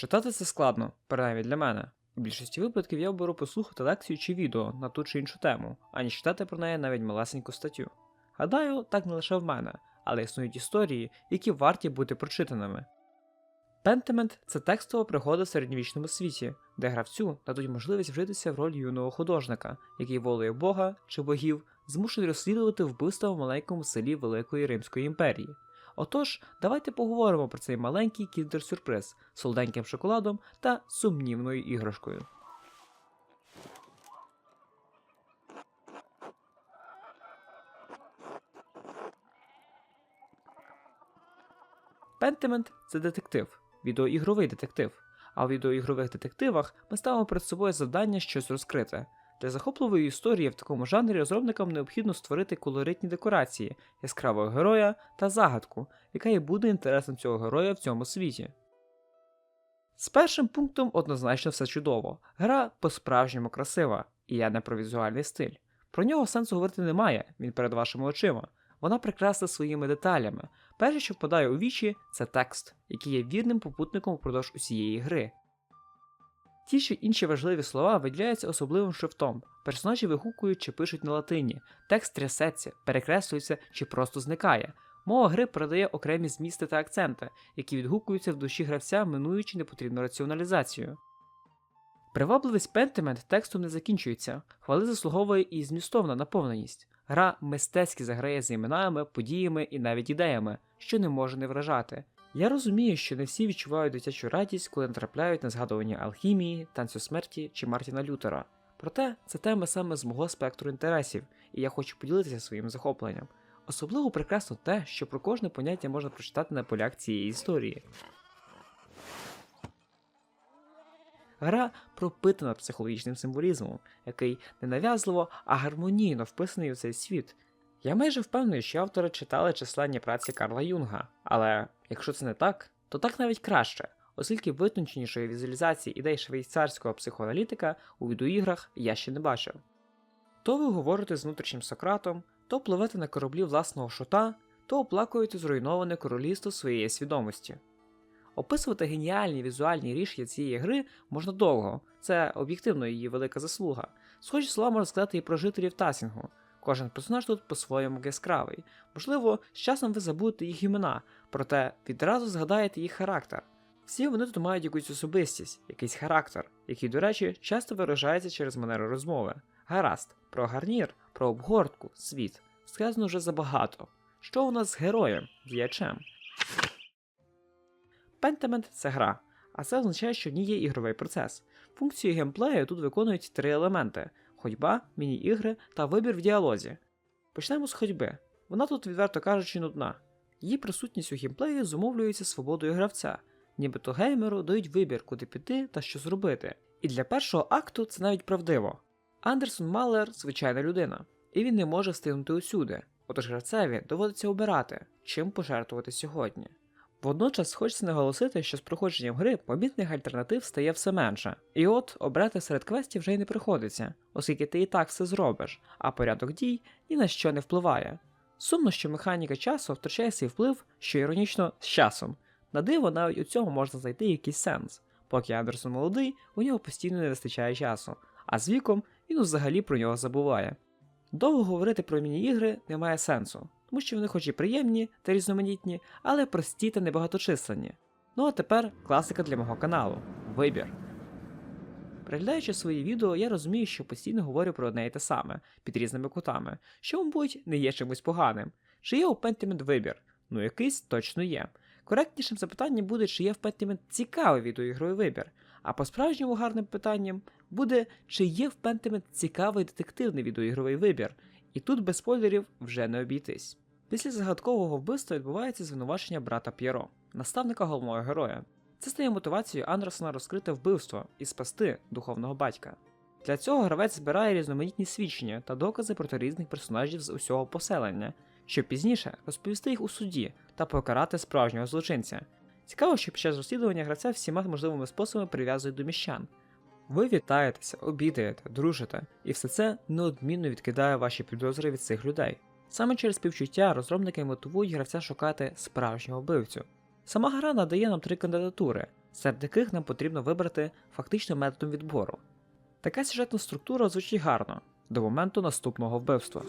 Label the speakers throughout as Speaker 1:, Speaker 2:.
Speaker 1: Читати це складно, принаймні для мене. У більшості випадків я оберу послухати лекцію чи відео на ту чи іншу тему, аніж читати про неї навіть малесеньку статтю. Гадаю, так не лише в мене, але існують історії, які варті бути прочитаними. Пентемент це текстова пригода в середньовічному світі, де гравцю дадуть можливість вжитися в роль юного художника, який волею Бога чи богів змушений розслідувати вбивства в маленькому селі Великої Римської імперії. Отож, давайте поговоримо про цей маленький кіндер-сюрприз з солоденьким шоколадом та сумнівною іграшкою. Пентемент це детектив, відеоігровий детектив. А у відеоігрових детективах ми ставимо перед собою завдання щось розкрити. Для захопливої історії в такому жанрі розробникам необхідно створити колоритні декорації, яскравого героя та загадку, яка і буде інтересом цього героя в цьому світі. З першим пунктом однозначно все чудово. Гра по-справжньому красива, і я не про візуальний стиль. Про нього сенсу говорити немає, він перед вашими очима. Вона прекрасна своїми деталями. Перше, що впадає у вічі, це текст, який є вірним попутником впродовж усієї гри. Ті чи інші важливі слова виділяються особливим шрифтом. Персонажі вигукують чи пишуть на латині, текст трясеться, перекреслюється чи просто зникає. Мова гри передає окремі змісти та акценти, які відгукуються в душі гравця, минуючи непотрібну раціоналізацію. Привабливість Pentiment текстом не закінчується, хвали заслуговує і змістовна наповненість. Гра мистецьки заграє з іменами, подіями і навіть ідеями, що не може не вражати. Я розумію, що не всі відчувають дитячу радість, коли натрапляють на згадування алхімії, танцю смерті чи Мартіна Лютера. Проте це теми саме з мого спектру інтересів, і я хочу поділитися своїм захопленням. Особливо прекрасно те, що про кожне поняття можна прочитати на полях цієї історії. Гра пропитана психологічним символізмом, який не нав'язливо, а гармонійно вписаний у цей світ. Я майже впевнений, що автори читали численні праці Карла Юнга, але якщо це не так, то так навіть краще, оскільки витонченішої візуалізації ідей швейцарського психоаналітика у відеоіграх я ще не бачив. То ви говорите з внутрішнім Сократом, то пливете на кораблі власного шота, то оплакуєте зруйноване королівство своєї свідомості. Описувати геніальні візуальні рішення цієї гри можна довго, це об'єктивно її велика заслуга. Схожі слова можна сказати і про жителів Тасінгу. Кожен персонаж тут по-своєму яскравий. Можливо, з часом ви забудете їх імена, проте відразу згадаєте їх характер. Всі вони тут мають якусь особистість, якийсь характер, який, до речі, часто виражається через манеру розмови. Гаразд, про гарнір, про обгортку, світ. Сказано вже забагато. Що у нас з героєм, діячем? Pentiment – це гра, а це означає, що в ній є ігровий процес. Функцію геймплею тут виконують три елементи: ходьба, міні-ігри та вибір в діалозі. Почнемо з ходьби. Вона тут, відверто кажучи, нудна. Її присутність у геймплеї зумовлюється свободою гравця, нібито геймеру дають вибір, куди піти та що зробити. І для першого акту це навіть правдиво. Андерсон Малер звичайна людина, і він не може встигнути усюди, отож гравцеві доводиться обирати, чим пожертвувати сьогодні. Водночас хочеться наголосити, що з проходженням гри помітних альтернатив стає все менше, і от обрати серед квестів вже й не приходиться, оскільки ти і так все зробиш, а порядок дій ні на що не впливає. Сумно, що механіка часу втрачає свій вплив, що іронічно з часом. На диво, навіть у цьому можна знайти якийсь сенс. Поки Андерсон молодий, у нього постійно не вистачає часу, а з віком він взагалі про нього забуває. Довго говорити про міні-ігри немає сенсу, тому що вони хоч і приємні та різноманітні, але прості та небагаточисленні. Ну а тепер класика для мого каналу вибір. Переглядаючи свої відео, я розумію, що постійно говорю про одне і те саме під різними кутами, що, мабуть, не є чимось поганим. Чи є у Pentiment вибір? Ну, якийсь точно є. Коректнішим запитанням буде, чи є в Pentiment цікавий відеоігровий вибір. А по-справжньому гарним питанням буде, чи є в Pentiment цікавий детективний відеоігровий вибір. І тут без спойлерів вже не обійтись. Після загадкового вбивства відбувається звинувачення брата П'єро, наставника головного героя. Це стає мотивацією Андерсона розкрити вбивство і спасти духовного батька. Для цього гравець збирає різноманітні свідчення та докази проти різних персонажів з усього поселення, щоб пізніше розповісти їх у суді та покарати справжнього злочинця. Цікаво, що під час розслідування гравця всіма можливими способами прив'язують до міщан. Ви вітаєтеся, обідаєте, дружите, і все це неодмінно відкидає ваші підозри від цих людей. Саме через співчуття розробники мотивують гравця шукати справжнього вбивцю. Сама гра надає нам три кандидатури: серед яких нам потрібно вибрати фактично методом відбору. Така сюжетна структура звучить гарно до моменту наступного вбивства.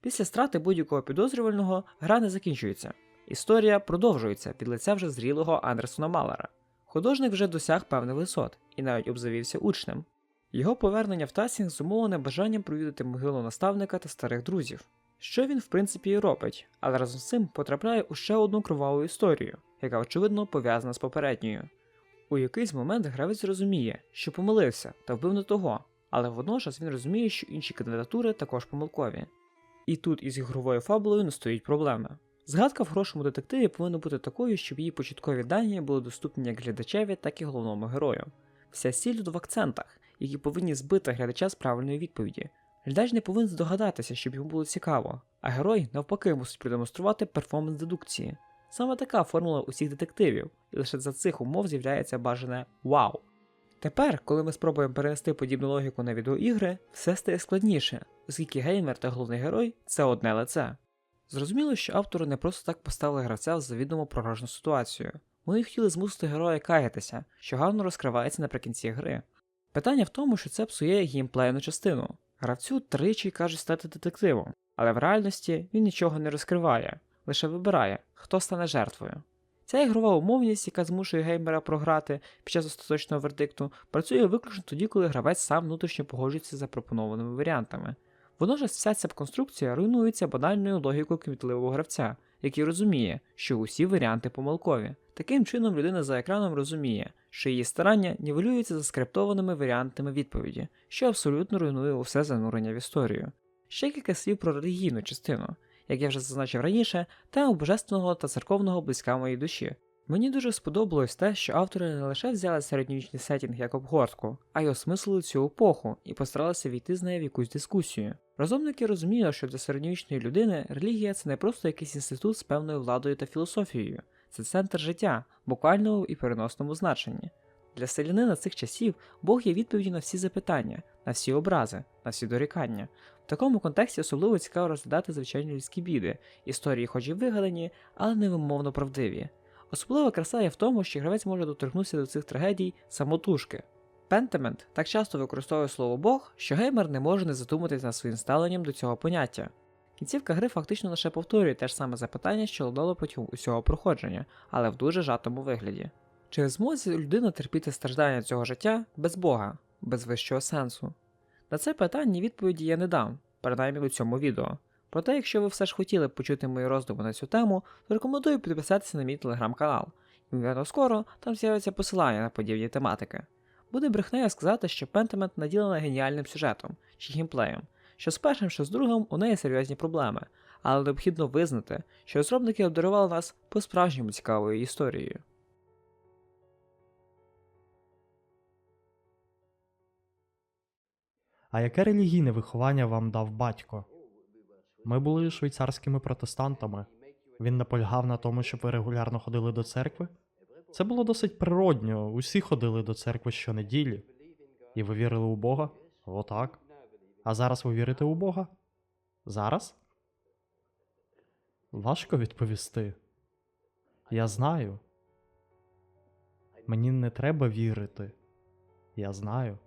Speaker 1: Після страти будь-якого підозрювального гра не закінчується. Історія продовжується під лиця вже зрілого Андерсона Малера. Художник вже досяг певних висот і навіть обзавівся учнем. Його повернення в Тасінг зумовлене бажанням провідати могилу наставника та старих друзів, що він в принципі і робить, але разом з цим потрапляє у ще одну кроваву історію, яка очевидно пов'язана з попередньою. У якийсь момент гравець розуміє, що помилився та вбив не того, але водночас він розуміє, що інші кандидатури також помилкові. І тут із ігровою фабулою не стоїть проблеми. Згадка в хорошому детективі повинна бути такою, щоб її початкові дані були доступні як глядачеві, так і головному герою. Вся сіль в акцентах, які повинні збити глядача з правильної відповіді. Глядач не повинен здогадатися, щоб йому було цікаво, а герой навпаки мусить продемонструвати перформанс дедукції. Саме така формула усіх детективів, і лише за цих умов з'являється бажане вау. Тепер, коли ми спробуємо перенести подібну логіку на відеоігри, все стає складніше, оскільки геймер та головний герой це одне лице. Зрозуміло, що автори не просто так поставили гравця в завідомо програшну ситуацію. Вони хотіли змусити героя каятися, що гарно розкривається наприкінці гри. Питання в тому, що це псує геймплейну частину. Гравцю тричі кажуть стати детективом, але в реальності він нічого не розкриває, лише вибирає, хто стане жертвою. Ця ігрова умовність, яка змушує геймера програти під час остаточного вердикту, працює виключно тоді, коли гравець сам внутрішньо погоджується з запропонованими варіантами. Водночас вся ця конструкція руйнується банальною логікою кмітливого гравця, який розуміє, що усі варіанти помилкові. Таким чином, людина за екраном розуміє, що її старання нівелюються за скриптованими варіантами відповіді, що абсолютно руйнує усе занурення в історію. Ще кілька слів про релігійну частину. Як я вже зазначив раніше, тема божественного та церковного близька моїй душі. Мені дуже сподобалось те, що автори не лише взяли середньовічний сетінг як обгортку, а й осмислили цю епоху і постаралися війти з нею в якусь дискусію. Розумники розуміли, що для середньовічної людини релігія це не просто якийсь інститут з певною владою та філософією, це центр життя, буквальному і переносному значенні. Для селянина цих часів Бог є відповіддю на всі запитання, на всі образи, на всі дорікання. В такому контексті особливо цікаво розглядати звичайні людські біди, історії, хоч і вигадані, але невимовно правдиві. Особлива краса є в тому, що гравець може доторкнутися до цих трагедій самотужки. Пентемент так часто використовує слово Бог, що геймер не може не задуматись над своїм ставленням до цього поняття. Кінцівка гри фактично лише повторює те ж саме запитання, що лунало протягом усього проходження, але в дуже жатому вигляді. Чи зможе людина терпіти страждання цього життя без Бога, без вищого сенсу? На це питання відповіді я не дам, принаймні у цьому відео. Проте, якщо ви все ж хотіли почути мої роздуми на цю тему, то рекомендую підписатися на мій телеграм-канал. Ймовірно, скоро там з'явиться посилання на подібні тематики. Буде брехнею сказати, що Pentiment наділена геніальним сюжетом чи геймплеєм, що з першим, що з другим у неї серйозні проблеми, але необхідно визнати, що розробники обдарували нас по-справжньому цікавою історією.
Speaker 2: А яке релігійне виховання вам дав батько? Ми були швейцарськими протестантами. Він наполягав на тому, щоб ви регулярно ходили до церкви. Це було досить природньо. Усі ходили до церкви щонеділі. І ви вірили у Бога? Отак. А зараз ви вірите у Бога? Зараз? Важко відповісти. Я знаю. Мені не треба вірити. Я знаю.